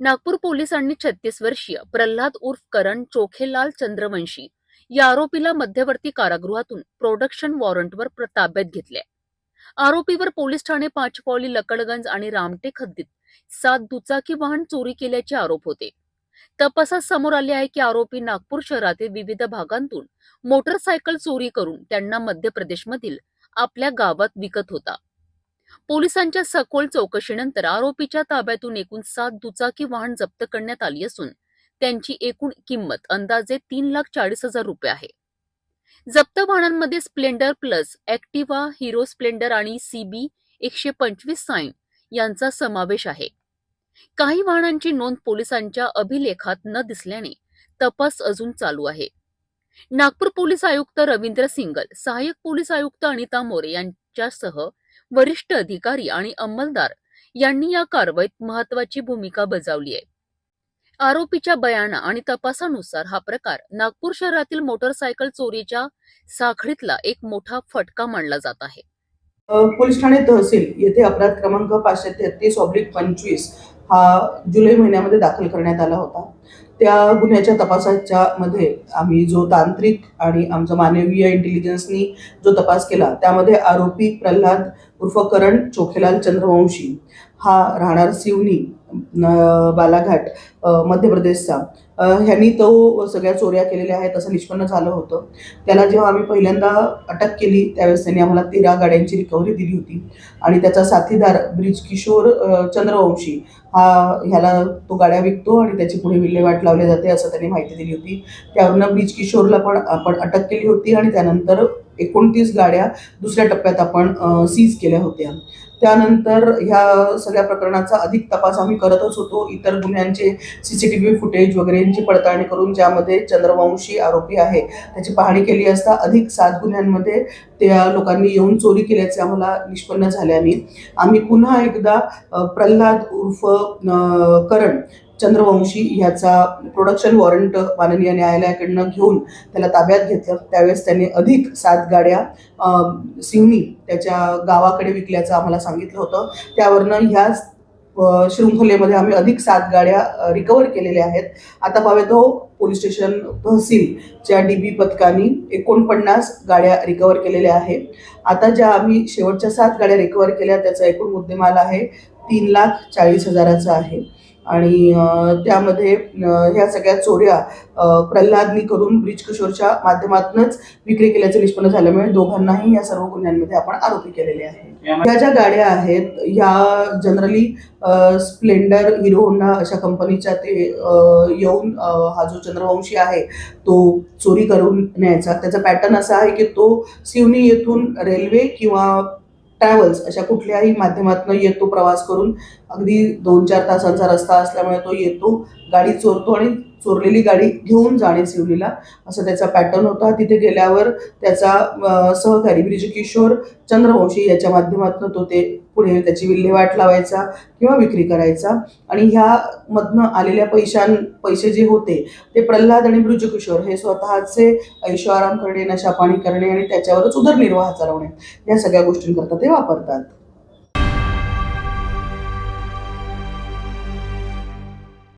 नागपूर पोलिसांनी छत्तीस वर्षीय प्रल्हाद उर्फ करण चोखेलाल चंद्रवंशी या आरोपीला मध्यवर्ती कारागृहातून प्रोडक्शन वॉरंटवर ताब्यात घेतले. आरोपीवर पोलीस ठाणे पाचपावली लकडगंज आणि रामटेक हद्दीत सात दुचाकी वाहन चोरी केल्याचे आरोप होते. तपासात समोर आले आहे की आरोपी नागपूर शहरातील विविध भागांतून मोटरसायकल चोरी करून त्यांना मध्य प्रदेशमधील आपल्या गावात विकत होता. पोलिसांच्या सखोल चौकशीनंतर आरोपीच्या ताब्यातून एकूण सात दुचाकी वाहन जप्त करण्यात आली असून त्यांची एकूण किंमत अंदाजे तीन लाख चाळीस हजार रुपये आहे. जप्त वाहनांमध्ये Splendor plus Activa Hero Splendor आणि सीबी एकशे पंचवीस साईन यांचा समावेश आहे. काही वाहनांची नोंद पोलिसांच्या अभिलेखात न दिसल्याने तपास अजून चालू आहे. नागपूर पोलीस आयुक्त रवींद्र सिंगल सहाय्यक पोलीस आयुक्त अनिता मोरे यांच्यासह वरिष्ठ अधिकारी आणि अंमलदार यांनी या कारवाईत महत्वाची भूमिका बजावली आहे. आरोपीच्या बयाना आणि तपासानुसार हा प्रकार नागपूर शहरातील मोटरसायकल चोरीच्या साखळीतला एक मोठा फटका मानला जात आहे. पोलीस ठाणे तहसील येथे अपराध क्रमांक पाचशे तेहतीस ऑब्लिक पंचवीस हा जुलै महिन्यामध्ये दाखल करण्यात आला होता. त्या गुन्ह्याच्या तपासाच्या मध्ये आम्ही जो तांत्रिक आणि आमचा मानवीय इंटेलिजन्सनी जो तपास केला त्यामध्ये आरोपी प्रल्हाद उर्फ करण चोखेलाल चंद्रवंशी हा राहणार सिवनी बालाघाट मध्य प्रदेशचा. ह्यांनी तो सगळ्या चोऱ्या केलेल्या आहेत असं निष्पन्न झालं होतं. त्याला जेव्हा आम्ही पहिल्यांदा अटक केली त्यावेळेस त्यांनी आम्हाला तेरा गाड्यांची रिकव्हरी दिली होती. आणि त्याचा साथीदार ब्रिज किशोर चंद्रवंशी हा ह्याला तो गाड्या विकतो आणि त्याची पुढे विल्हेवाट लावली जाते असं त्यांनी माहिती दिली होती. त्यावरनं बीज किशोरला पण आपण अटक केली होती आणि त्यानंतर एकोणतीस गाड्या दुसऱ्या टप्प्यात आपण सीज केल्या होत्या. त्यानंतर ह्या सगळ्या प्रकरणाचा अधिक तपास आम्ही करतच होतो. इतर गुन्ह्यांचे C C T V footage वगैरेंची पडताळणी करून ज्यामध्ये चंद्रवंशी आरोपी आहे त्याची पाहणी केली असता अधिक सात गुन्ह्यांमध्ये त्या लोकांनी येऊन चोरी केल्याचे आम्हाला निष्पन्न झाल्याने आम्ही. पुन्हा एकदा प्रल्हाद उर्फ करण चंद्रवंशी ह्याचा प्रोडक्शन वॉरंट माननीय न्यायालयाकडनं घेऊन त्याला ताब्यात घेतलं. त्यावेळेस त्यांनी अधिक सात गाड्या सिवनी त्याच्या गावाकडे विकल्याचं आम्हाला सांगितलं होतं. त्यावरनं ह्याच शृंखलेमध्ये आम्ही अधिक सात गाड्या रिकवर केलेल्या आहेत. आता पावे तो पोलीस स्टेशन तहसीलच्या डी बी पथकाने एकोणपन्नास गाड्या रिकवर केलेल्या आहेत. आता ज्या आम्ही शेवटच्या सात गाड्या रिकवर केल्या त्याचा एकूण मुद्देमाल आहे तीन लाख चाळीस हजाराचा आहे. आणि त्यामध्ये ह्या सगळ्या चोऱ्या प्रल्हादनी करून ब्रिज किशोरच्या माध्यमातूनच विक्री केल्याचे निष्पन्न झाल्यामुळे दोघांनाही या सर्व गुन्ह्यांमध्ये आपण आरोपी केलेले आहे ह्या ज्या गाड्या आहेत ह्या जनरली स्प्लेंडर हिरो होंडा अशा कंपनीच्या ते येऊन हा जो चंद्रवंशी आहे तो चोरी करून न्यायचा. त्याचा पॅटर्न असा आहे की तो सिवनी येथून रेल्वे किंवा ट्रॅव्हल्स अशा कुठल्याही माध्यमातून येतो प्रवास करून अगदी दोन चार तासांचा रस्ता असल्यामुळे तो येतो गाडी चोरतो आणि चोरलेली गाडी घेऊन जाणे शिवलीला असं त्याचा पॅटर्न होता. तिथे गेल्यावर त्याचा सहकारी म्हणजे ब्रिजकिशोर चंद्रवंशी याच्या माध्यमातून तो ते पुढे त्याची विल्हेवाट लावायचा किंवा विक्री करायचा. आणि ह्यामधनं आलेल्या पैशां पैसे जे होते ते प्रल्हाद आणि ब्रिजकिशोर हे स्वतःचे ऐशो आराम करणे नशापाणी करणे आणि त्याच्यावरच उदरनिर्वाह चालवणे या सगळ्या गोष्टींकरता ते वापरतात.